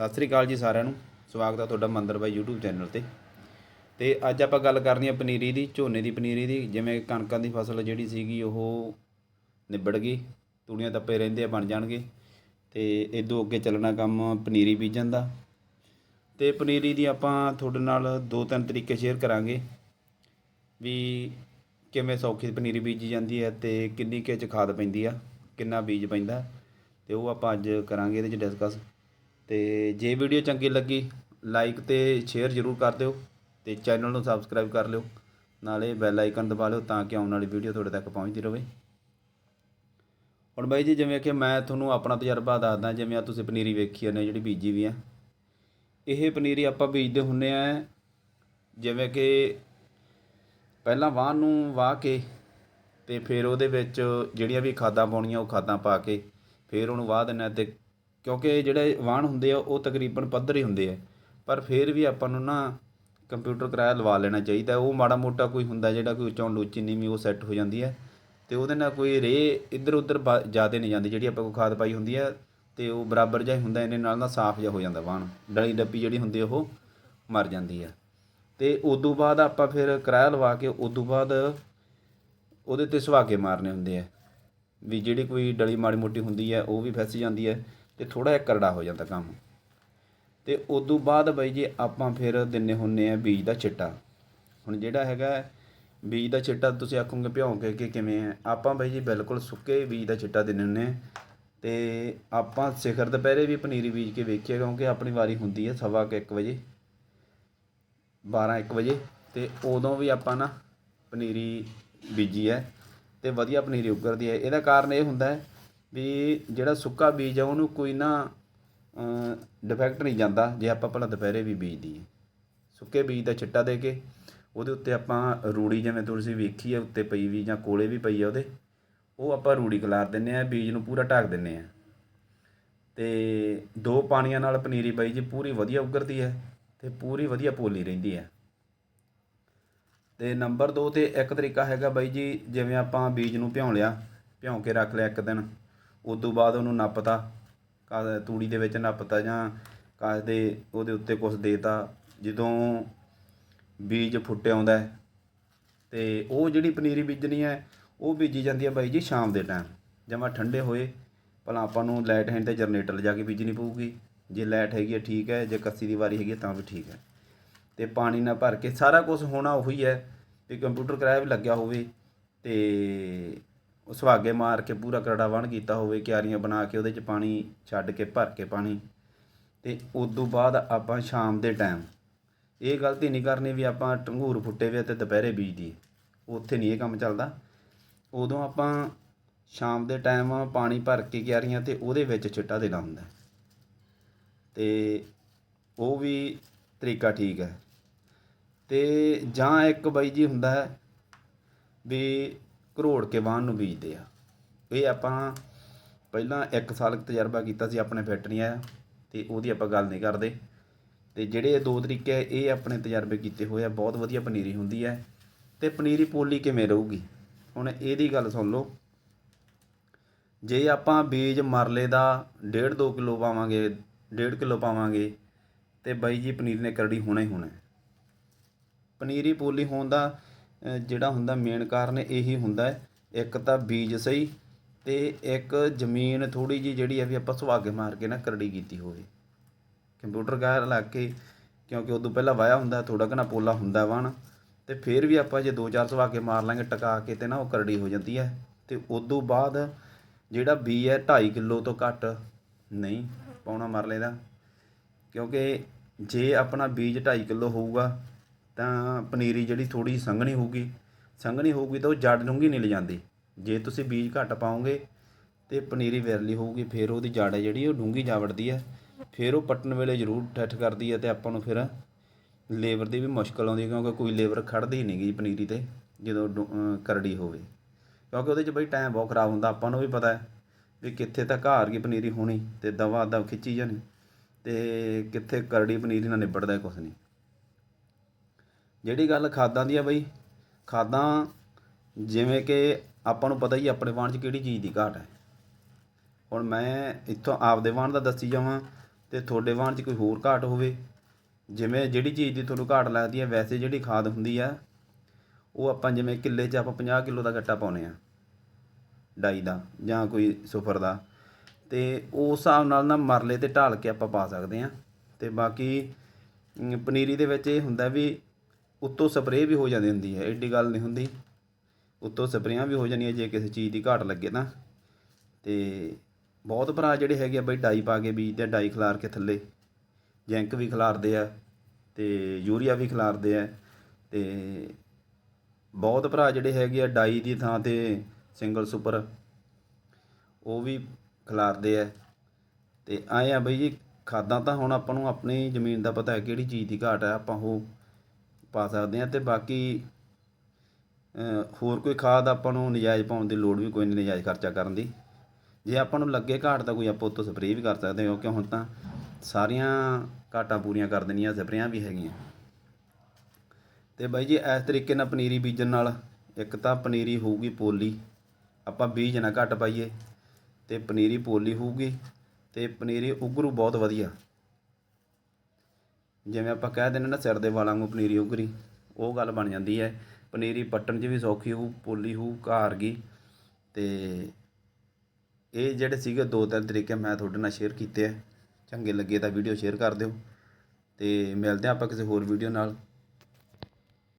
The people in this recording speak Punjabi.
ਸਤਿ ਸ੍ਰੀ ਅਕਾਲ ਜੀ ਸਾਰਿਆਂ ਨੂੰ। ਸਵਾਗਤ ਹੈ ਤੁਹਾਡਾ ਮੰਦਰ ਬਾਈ YouTube ਚੈਨਲ ਤੇ। ਤੇ ਅੱਜ ਆਪਾਂ ਗੱਲ ਕਰਨੀ ਹੈ ਪਨੀਰੀ ਦੀ, ਝੋਨੇ ਦੀ ਪਨੀਰੀ ਦੀ। ਜਿਵੇਂ ਕਣਕਾਂ ਦੀ ਫਸਲ ਜਿਹੜੀ ਸੀਗੀ, ਉਹ ਨਿਬੜ ਗਈ। ਤੂੜੀਆਂ ਤੱਪੇ ਰਹਿੰਦੇ ਆ, ਬਣ ਜਾਣਗੇ। ਤੇ ਇਦੋਂ ਅੱਗੇ ਚੱਲਣਾ ਕੰਮ ਪਨੀਰੀ ਬੀਜਣ ਦਾ। ਤੇ ਪਨੀਰੀ ਦੀ ਆਪਾਂ ਤੁਹਾਡੇ ਨਾਲ ਦੋ ਤਿੰਨ ਤਰੀਕੇ ਸ਼ੇਅਰ ਕਰਾਂਗੇ। ਵੀ ਕਿਵੇਂ ਸੌਖੀ ਪਨੀਰੀ ਬੀਜੀ ਜਾਂਦੀ ਹੈ ਤੇ ਕਿੰਨੀ ਕੁ 'ਚ ਖਾਦ ਪੈਂਦੀ ਆ, ਕਿੰਨਾ ਬੀਜ ਪੈਂਦਾ। ਤੇ ਉਹ ਆਪਾਂ ਅੱਜ ਕਰਾਂਗੇ, ਇਹਦੇ 'ਚ ਡਿਸਕਸ ਅਤੇ ਜੇ ਵੀਡੀਓ ਚੰਗੀ ਲੱਗੀ ਲਾਈਕ ਅਤੇ ਸ਼ੇਅਰ ਜ਼ਰੂਰ ਕਰ ਦਿਓ ਅਤੇ ਚੈਨਲ ਨੂੰ ਸਬਸਕ੍ਰਾਈਬ ਕਰ ਲਿਓ। ਨਾਲੇ ਬੈਲ ਆਈਕਨ ਦਬਾ ਲਿਓ ਤਾਂ ਕਿ ਆਉਣ ਵਾਲੀ ਵੀਡੀਓ ਤੁਹਾਡੇ ਤੱਕ ਪਹੁੰਚਦੀ ਰਹੇ ਹੁਣ ਬਾਈ ਜੀ, ਜਿਵੇਂ ਕਿ ਮੈਂ ਤੁਹਾਨੂੰ ਆਪਣਾ ਤਜਰਬਾ ਦੱਸਦਾ, ਜਿਵੇਂ ਆ ਤੁਸੀਂ ਪਨੀਰੀ ਵੇਖੀ ਜਾਂਦੇ ਜਿਹੜੀ ਬੀਜੀ ਵੀ ਆ। ਇਹ ਪਨੀਰੀ ਆਪਾਂ ਬੀਜਦੇ ਹੁੰਨੇ ਆ, ਜਿਵੇਂ ਕਿ ਪਹਿਲਾਂ ਵਾਹ ਨੂੰ ਵਾਹ ਕੇ ਤੇ ਫਿਰ ਉਹਦੇ ਵਿੱਚ ਜਿਹੜੀਆਂ ਵੀ ਖਾਦਾਂ ਪਾਉਣੀਆਂ, ਉਹ ਖਾਦਾਂ ਪਾ ਕੇ ਫਿਰ ਉਹਨੂੰ ਵਾਹ ਦੇਣਾ ਤੇ ਕਿਉਂਕਿ ਜਿਹੜੇ ਵਾਹਣ ਹੁੰਦੇ ਆ, ਉਹ ਤਕਰੀਬਨ ਪੱਧਰ ਹੀ ਹੁੰਦੇ ਆ। ਪਰ ਫਿਰ ਵੀ ਆਪਾਂ ਨੂੰ ਨਾ ਕੰਪਿਊਟਰ ਕਿਰਾਇਆ ਲਵਾ ਲੈਣਾ ਚਾਹੀਦਾ। ਉਹ ਮਾੜਾ ਮੋਟਾ ਕੋਈ ਹੁੰਦਾ ਜਿਹੜਾ ਕੋਈ ਉੱਚੋਂ ਲੂਚੀ ਨੀਵੀਂ ਉਹ ਸੈੱਟ ਹੋ ਜਾਂਦੀ ਹੈ ਅਤੇ ਉਹਦੇ ਨਾਲ ਕੋਈ ਰੇਹ ਇੱਧਰ ਉੱਧਰ ਜ਼ਿਆਦਾ ਨਹੀਂ ਜਾਂਦੀ। ਜਿਹੜੀ ਆਪਾਂ ਕੋਈ ਖਾਦ ਪਾਈ ਹੁੰਦੀ ਹੈ ਅਤੇ ਉਹ ਬਰਾਬਰ ਜਿਹਾ ਹੀ ਹੁੰਦਾ। ਇਹਦੇ ਨਾਲ ਨਾ ਸਾਫ਼ ਜਿਹਾ ਹੋ ਜਾਂਦਾ ਵਾਹਣ ਡਲੀ ਡੱਪੀ ਜਿਹੜੀ ਹੁੰਦੀ ਉਹ ਮਰ ਜਾਂਦੀ ਹੈ ਤੇ ਉਦੋਂ ਬਾਅਦ ਆਪਾਂ ਫਿਰ ਕਿਰਾਇਆ ਲਵਾ ਕੇ ਉਦੋਂ ਬਾਅਦ ਉਹਦੇ ਤੇ ਸੁਹਾਗੇ ਮਾਰਨੇ ਹੁੰਦੇ ਆ। ਵੀ ਜਿਹੜੀ ਕੋਈ ਡਲੀ ਮਾੜੀ ਮੋਟੀ ਹੁੰਦੀ ਹੈ ਉਹ ਵੀ ਫੈਸ ਜਾਂਦੀ ਹੈ ਤੇ ਥੋੜਾ ਜਿਹਾ ਕਰੜਾ ਹੋ ਜਾਂਦਾ ਕੰਮ। ਤੇ ਉਦੋਂ ਬਾਅਦ ਬਾਈ ਜੀ ਆਪਾਂ ਫਿਰ ਦਿੰਨੇ ਹੁੰਨੇ ਆ ਬੀਜ ਦਾ ਚਿੱਟਾ ਹੁਣ ਜਿਹੜਾ ਹੈਗਾ ਬੀਜ ਦਾ ਚਿੱਟਾ ਤੁਸੀਂ ਆਖੋਗੇ ਭਿਉਂ ਕੇ ਕਿ ਕਿਵੇਂ ਹੈ? ਆਪਾਂ ਬਾਈ ਜੀ ਬਿਲਕੁਲ ਸੁੱਕੇ ਬੀਜ ਦਾ ਚਿੱਟਾ ਦਿੰਨੇ ਹੁੰਨੇ ਆ। ਤੇ ਆਪਾਂ ਸਿਖਰ ਦੁਪਹਿਰੇ ਵੀ ਪਨੀਰੀ ਬੀਜ ਕੇ ਵੇਖੀਏ, ਕਿਉਂਕਿ ਆਪਣੀ ਵਾਰੀ ਹੁੰਦੀ ਹੈ ਸਵਾ ਕੁ ਇੱਕ ਵਜੇ 12 1 ਵਜੇ। ਤੇ ਉਦੋਂ ਵੀ ਆਪਾਂ ਨਾ ਪਨੀਰੀ ਬੀਜੀ ਹੈ ਤੇ ਵਧੀਆ ਪਨੀਰੀ ਉੱਗਰਦੀ ਹੈ। ਇਹਦਾ ਕਾਰਨ ਇਹ ਹੁੰਦਾ ਹੈ ਵੀ ਜਿਹੜਾ ਸੁੱਕਾ ਬੀਜ ਆ, ਉਹਨੂੰ ਕੋਈ ਨਾ ਡਿਫੈਕਟ ਨਹੀਂ ਜਾਂਦਾ, ਜੇ ਆਪਾਂ ਭਲਾ ਦੁਪਹਿਰੇ ਵੀ ਬੀਜ ਦਈਏ। ਸੁੱਕੇ ਬੀਜ ਦਾ ਛਿੱਟਾ ਦੇ ਕੇ, ਉਹਦੇ ਉੱਤੇ ਆਪਾਂ ਰੂੜੀ ਜਿਵੇਂ ਤੁਸੀਂ ਵੇਖੀ ਹੈ ਉੱਤੇ ਪਈ ਵੀ ਜਾਂ ਕੋਲੇ ਵੀ ਪਈ ਆ ਉਹਦੇ, ਉਹ ਆਪਾਂ ਰੂੜੀ ਖਿਲਾਰ ਦਿੰਨੇ ਆ, ਬੀਜ ਨੂੰ ਪੂਰਾ ਢੱਕ ਦਿੰਨੇ ਆ। ਤੇ ਦੋ ਪਾਣੀਆਂ ਨਾਲ ਪਨੀਰੀ ਬਾਈ ਜੀ ਪੂਰੀ ਵਧੀਆ ਉੱਗਰਦੀ ਹੈ ਤੇ ਪੂਰੀ ਵਧੀਆ ਪੋਲੀ ਰਹਿੰਦੀ ਹੈ। ਤੇ ਨੰਬਰ 2 ਤੇ ਇੱਕ ਤਰੀਕਾ ਹੈਗਾ ਬਾਈ ਜੀ, ਜਿਵੇਂ ਆਪਾਂ ਬੀਜ ਨੂੰ ਭਿਉਂ ਲਿਆ, ਭਿਉਂ ਕੇ ਰੱਖ ਲਿਆ ਇੱਕ ਦਿਨ ਉਦੋਂ ਬਾਅਦ ਉਹਨੂੰ ਨੱਪਤਾ, ਕਾ ਤੂੜੀ ਦੇ ਵਿੱਚ ਨੱਪਤਾ ਜਾਂ ਕਾਸ ਦੇ ਉਹਦੇ ਉੱਤੇ ਕੁਝ ਦੇਤਾ। ਜਦੋਂ ਬੀਜ ਫੁੱਟ ਆਉਂਦਾ ਅਤੇ ਉਹ ਜਿਹੜੀ ਪਨੀਰੀ ਬੀਜਣੀ ਹੈ, ਉਹ ਬੀਜੀ ਜਾਂਦੀ ਹੈ ਬਾਈ ਜੀ ਸ਼ਾਮ ਦੇ ਟਾਈਮ ਜਮਾ ਠੰਡੇ ਹੋਏ, ਭਲਾ ਆਪਾਂ ਨੂੰ ਲਾਈਟ ਹੈਂਡ ਤੇ ਜਨਰੇਟਰ ਲਿਜਾ ਕੇ ਬੀਜਣੀ ਪਊਗੀ। ਜੇ ਲਾਈਟ ਹੈਗੀ ਹੈ ਠੀਕ ਹੈ, ਜੇ ਕੱਸੀ ਦੀ ਵਾਰੀ ਹੈਗੀ ਹੈ ਤਾਂ ਵੀ ਠੀਕ ਹੈ। ਤੇ ਪਾਣੀ ਨਾਲ ਭਰ ਕੇ ਸਾਰਾ ਕੁਝ ਹੋਣਾ ਉਹੀ ਹੈ ਵੀ ਕੰਪਿਊਟਰ ਕਿਰਾਇਆ ਵੀ ਲੱਗਿਆ ਹੋਵੇ ਤੇ ਉਹ ਸੁਹਾਗੇ ਮਾਰ ਕੇ ਪੂਰਾ ਕਰੜਾ ਵਣ ਕੀਤਾ ਹੋਵੇ, ਕਿਆਰੀਆਂ ਬਣਾ ਕੇ ਉਹਦੇ 'ਚ ਪਾਣੀ ਛੱਡ ਕੇ ਭਰ ਕੇ ਪਾਣੀ। ਤੇ ਉਦੋਂ ਬਾਅਦ ਆਪਾਂ ਸ਼ਾਮ ਦੇ ਟਾਈਮ ਇਹ ਗਲਤੀ ਨਹੀਂ ਕਰਨੀ ਵੀ ਆਪਾਂ ਟੰਗੂਰ ਫੁੱਟੇ ਵੇ ਤੇ ਦੁਪਹਿਰੇ ਬੀਜ ਦੀਏ ਉੱਥੇ ਨਹੀਂ ਇਹ ਕੰਮ ਚੱਲਦਾ। ਉਦੋਂ ਆਪਾਂ ਸ਼ਾਮ ਦੇ ਟਾਈਮ ਪਾਣੀ ਭਰ ਕੇ ਕਿਆਰੀਆਂ ਤੇ ਉਹਦੇ ਵਿੱਚ ਛਿੱਟਾ ਦੇਣਾ ਹੁੰਦਾ। ਤੇ ਉਹ ਵੀ ਤਰੀਕਾ ਠੀਕ ਹੈ। ਤੇ ਜਾਂ ਇੱਕ ਬਾਈ ਜੀ ਹੁੰਦਾ ਹੈ ਵੀ ਘਰੋੜ ਕੇ ਵਾਹਣ ਨੂੰ ਬੀਜਦੇ ਆ। ਇਹ ਆਪਾਂ ਪਹਿਲਾਂ 1 ਸਾਲ ਤਜਰਬਾ ਕੀਤਾ ਸੀ, ਆਪਣੇ ਫੈਕਟਰੀ ਆਇਆ ਤੇ ਉਹਦੀ ਆਪਾਂ ਗੱਲ ਨਹੀਂ ਕਰਦੇ। ਤੇ ਜਿਹੜੇ ਦੋ ਤਰੀਕੇ ਇਹ ਆਪਣੇ ਤਜਰਬੇ ਕੀਤੇ ਹੋਏ ਆ, ਬਹੁਤ ਵਧੀਆ ਪਨੀਰੀ ਹੁੰਦੀ ਹੈ ਤੇ ਪਨੀਰੀ ਪੋਲੀ ਕਿਵੇਂ ਰਹੂਗੀ? ਹੁਣ ਇਹਦੀ ਗੱਲ ਸੁਣ ਲਓ। ਜੇ ਆਪਾਂ ਬੀਜ ਮਰਲੇ ਦਾ 1.5 2 ਕਿਲੋ ਪਾਵਾਂਗੇ 1.5 ਕਿਲੋ ਪਾਵਾਂਗੇ, ਤੇ ਬਾਈ ਜੀ ਪਨੀਰ ਨੇ ਕਰੜੀ ਹੋਣਾ ਹੀ ਹੋਣਾ। ਪਨੀਰੀ ਪੋਲੀ ਹੋਣ ਦਾ ਜਿਹੜਾ ਹੁੰਦਾ ਮੇਨ ਕਾਰਨ ਇਹੀ ਹੁੰਦਾ ਹੈ। ਇੱਕ ਤਾਂ ਬੀਜ ਸਹੀ ਤੇ ਇੱਕ ਜ਼ਮੀਨ ਥੋੜੀ ਜੀ ਜਿਹੜੀ ਹੈ ਵੀ ਆਪਾਂ ਸੁਹਾਗੇ ਮਾਰ ਕੇ ਨਾ ਕਰੜੀ ਕੀਤੀ ਹੋਵੇ। ਕੰਪਿਊਟਰ ਗਾਇਰ ਲਾ ਕੇ ਕਿਉਂਕਿ ਉਦੋਂ ਪਹਿਲਾਂ ਵਾਇਆ ਹੁੰਦਾ ਥੋੜਾ ਘਣਾ ਪੋਲਾ ਹੁੰਦਾ ਵਣ ਤੇ ਫਿਰ ਵੀ ਆਪਾਂ ਜੇ ਦੋ ਚਾਰ ਸੁਹਾਗੇ ਮਾਰ ਲਾਂਗੇ, ਟਕਾ ਕੇ ਤੇ ਨਾ ਉਹ ਕਰੜੀ ਹੋ ਜਾਂਦੀ ਹੈ। ਤੇ ਉਦੋਂ ਬਾਅਦ ਜਿਹੜਾ ਬੀ ਹੈ 2.5 ਕਿਲੋ ਤੋਂ ਘੱਟ ਨਹੀਂ ਪਾਉਣਾ ਮਰਲੇ ਦਾ ਕਿਉਂਕਿ ਜੇ ਆਪਣਾ ਬੀਜ 2.5 ਕਿਲੋ ਹੋਊਗਾ ਤਾਂ ਪਨੀਰੀ ਜਿਹੜੀ ਥੋੜੀ ਸੰਘਣੀ ਹੋਊਗੀ ਸੰਘਣੀ ਹੋਊਗੀ ਤਾਂ ਉਹ ਜੜ ਡੂੰਘੀ ਨਹੀਂ ਲਿਜਾਂਦੀ। ਜੇ ਤੁਸੀਂ ਬੀਜ ਘੱਟ ਪਾਓਗੇ ਤੇ ਪਨੀਰੀ ਵਿਰਲੀ ਹੋਊਗੀ, ਫਿਰ ਉਹਦੀ ਜੜ ਹੈ ਜਿਹੜੀ ਉਹ ਡੂੰਘੀ ਜਾ ਵੜਦੀ ਹੈ। ਫਿਰ ਉਹ ਪੱਟਣ ਵੇਲੇ ਜ਼ਰੂਰ ਠੱਠ ਕਰਦੀ ਹੈ ਤੇ ਆਪਾਂ ਨੂੰ ਫਿਰ ਲੇਬਰ ਦੀ ਵੀ ਮੁਸ਼ਕਲ ਆਉਂਦੀ ਕਿਉਂਕਿ ਕੋਈ ਲੇਬਰ ਖੜਦੀ ਨਹੀਂ ਗਈ ਪਨੀਰੀ ਤੇ, ਜਦੋਂ ਡੂੰ- ਕਰੜੀ ਹੋਵੇ। ਕਿਉਂਕਿ ਉਹਦੇ 'ਚ ਬਈ ਟਾਈਮ ਬਹੁਤ ਖਰਾਬ ਹੁੰਦਾ, ਆਪਾਂ ਨੂੰ ਵੀ ਪਤਾ ਹੈ ਵੀ ਕਿੱਥੇ ਤਾਂ ਹਾਰ ਗਈ ਪਨੀਰੀ ਹੋਣੀ ਤੇ ਦਵਾ ਦਵ ਖਿੱਚੀ ਜਾਣੀ ਤੇ ਕਿੱਥੇ ਕਰੜੀ ਪਨੀਰੀ ਨਾਲ ਨਿਬੜਦਾ ਕੁਛ ਨਹੀਂ। ਜਿਹੜੀ ਗੱਲ ਖਾਦਾਂ ਦੀ ਆ ਬਈ, ਖਾਦਾਂ ਜਿਵੇਂ ਕਿ ਆਪਾਂ ਨੂੰ ਪਤਾ ਹੀ ਆਪਣੇ ਵਾਣ 'ਚ ਕਿਹੜੀ ਚੀਜ਼ ਦੀ ਘਾਟ ਹੈ। ਹੁਣ ਮੈਂ ਇੱਥੋਂ ਆਪਦੇ ਵਾਣ ਦਾ ਦੱਸੀ ਜਾਵਾਂ ਤੇ ਤੁਹਾਡੇ ਵਾਹਣ 'ਚ ਕੋਈ ਹੋਰ ਘਾਟ ਹੋਵੇ, ਜਿਵੇਂ ਜਿਹੜੀ ਚੀਜ਼ ਦੀ ਤੁਹਾਨੂੰ ਘਾਟ ਲੱਗਦੀ ਹੈ ਵੈਸੇ ਜਿਹੜੀ ਖਾਦ ਹੁੰਦੀ ਆ, ਉਹ ਆਪਾਂ ਜਿਵੇਂ ਕਿੱਲੇ 'ਚ ਆਪਾਂ 50 ਕਿਲੋ ਦਾ ਗੱਟਾ ਪਾਉਨੇ ਆ, ਡਾਈ ਦਾ ਜਾਂ ਕੋਈ ਸੁਪਰ ਦਾ, ਤੇ ਉਸ ਹਿਸਾਬ ਨਾਲ ਨਾ ਮਰਲੇ ਤੇ ਢਾਲ ਕੇ ਆਪਾਂ ਪਾ ਸਕਦੇ ਆ। ਤੇ ਬਾਕੀ ਪਨੀਰੀ ਦੇ ਵਿੱਚ ਇਹ ਹੁੰਦਾ ਵੀ ਉੱਤੋਂ ਸਪਰੇਅ ਵੀ ਹੋ ਜਾਂਦੀ ਹੁੰਦੀ ਹੈ, ਐਡੀ ਗੱਲ ਨਹੀਂ ਹੁੰਦੀ। ਉੱਤੋਂ ਸਪਰੇਆਂ ਵੀ ਹੋ ਜਾਂਦੀਆਂ ਜੇ ਕਿਸੇ ਚੀਜ਼ ਦੀ ਘਾਟ ਲੱਗੇ ਤਾਂ। ਤੇ ਬਹੁਤ ਭਰਾ ਜਿਹੜੇ ਹੈਗੇ ਆ ਬਈ ਡਾਈ ਪਾ ਕੇ ਬੀਜਦੇ ਆ, ਡਾਈ ਖਿਲਾਰ ਕੇ ਥੱਲੇ। ਜੈਂਕ ਵੀ ਖਿਲਾਰਦੇ ਆ ਤੇ ਯੂਰੀਆ ਵੀ ਖਿਲਾਰਦੇ ਆ। ਤੇ ਬਹੁਤ ਭਰਾ ਜਿਹੜੇ ਹੈਗੇ ਆ ਡਾਈ ਦੀ ਥਾਂ ਤੇ ਸਿੰਗਲ ਸੁਪਰ, ਉਹ ਵੀ ਖਿਲਾਰਦੇ ਆ। ਤੇ ਆਏ ਆ ਬਈ ਜੀ, ਖਾਦਾਂ ਤਾਂ ਹੁਣ ਆਪਾਂ ਨੂੰ ਆਪਣੀ ਜ਼ਮੀਨ ਦਾ ਪਤਾ ਹੈ ਕਿਹੜੀ ਚੀਜ਼ ਦੀ ਘਾਟ ਹੈ, ਆਪਾਂ ਉਹ ਪਾ ਸਕਦੇ ਹਾਂ ਅਤੇ ਬਾਕੀ ਹੋਰ ਕੋਈ ਖਾਦ ਆਪਾਂ ਨੂੰ ਨਜਾਇਜ਼ ਪਾਉਣ ਦੀ ਲੋੜ ਵੀ ਕੋਈ ਨਹੀਂ ਨਜਾਇਜ਼ ਖਰਚਾ ਕਰਨ ਦੀ। ਜੇ ਆਪਾਂ ਨੂੰ ਲੱਗੇ ਘਾਟ ਤਾਂ ਕੋਈ ਆਪਾਂ ਉੱਤੋਂ ਸਪਰੇਅ ਵੀ ਕਰ ਸਕਦੇ ਹਾਂ, ਕਿਉਂਕਿ ਹੁਣ ਤਾਂ ਸਾਰੀਆਂ ਘਾਟਾਂ ਪੂਰੀਆਂ ਕਰ ਦੇਣੀਆਂ, ਸਪਰੇਆਂ ਵੀ ਹੈਗੀਆਂ। ਤੇ ਬਾਈ ਜੀ, ਇਸ ਤਰੀਕੇ ਨਾਲ ਪਨੀਰੀ ਬੀਜਣ ਨਾਲ ਇੱਕ ਤਾਂ ਪਨੀਰੀ ਹੋਊਗੀ ਪੋਲੀ, ਆਪਾਂ ਬੀਜ ਨਾ ਘੱਟ ਪਾਈਏ, ਤੇ ਪਨੀਰੀ ਪੋਲੀ ਹੋਊਗੀ ਤੇ ਪਨੀਰੀ ਉਗਰੂ ਬਹੁਤ ਵਧੀਆ। ਜਿਵੇਂ ਆਪਾਂ ਕਹਿ ਦਿੰਦੇ ਨਾ ਸਿਰ ਦੇ ਵਾਲਾਂ ਨੂੰ ਪਨੀਰੀ ਉਗਰੀ, ਉਹ ਗੱਲ ਬਣ ਜਾਂਦੀ ਹੈ। ਪਨੀਰੀ ਪੱਟਣ 'ਚ ਵੀ ਸੌਖੀ ਹੋਊ, ਪੋਲੀ ਹੋਊ, ਘਾਰ ਗਈ। ਤੇ ਇਹ ਜਿਹੜੇ ਸੀਗੇ ਦੋ ਤਿੰਨ ਤਰੀਕੇ ਮੈਂ ਤੁਹਾਡੇ ਨਾਲ ਸ਼ੇਅਰ ਕੀਤੇ ਆ। ਚੰਗੇ ਲੱਗੇ ਤਾਂ ਵੀਡੀਓ ਸ਼ੇਅਰ ਕਰ ਦਿਓ। ਤੇ ਮਿਲਦੇ ਹਾਂ ਆਪਾਂ ਕਿਸੇ ਹੋਰ ਵੀਡੀਓ ਨਾਲ।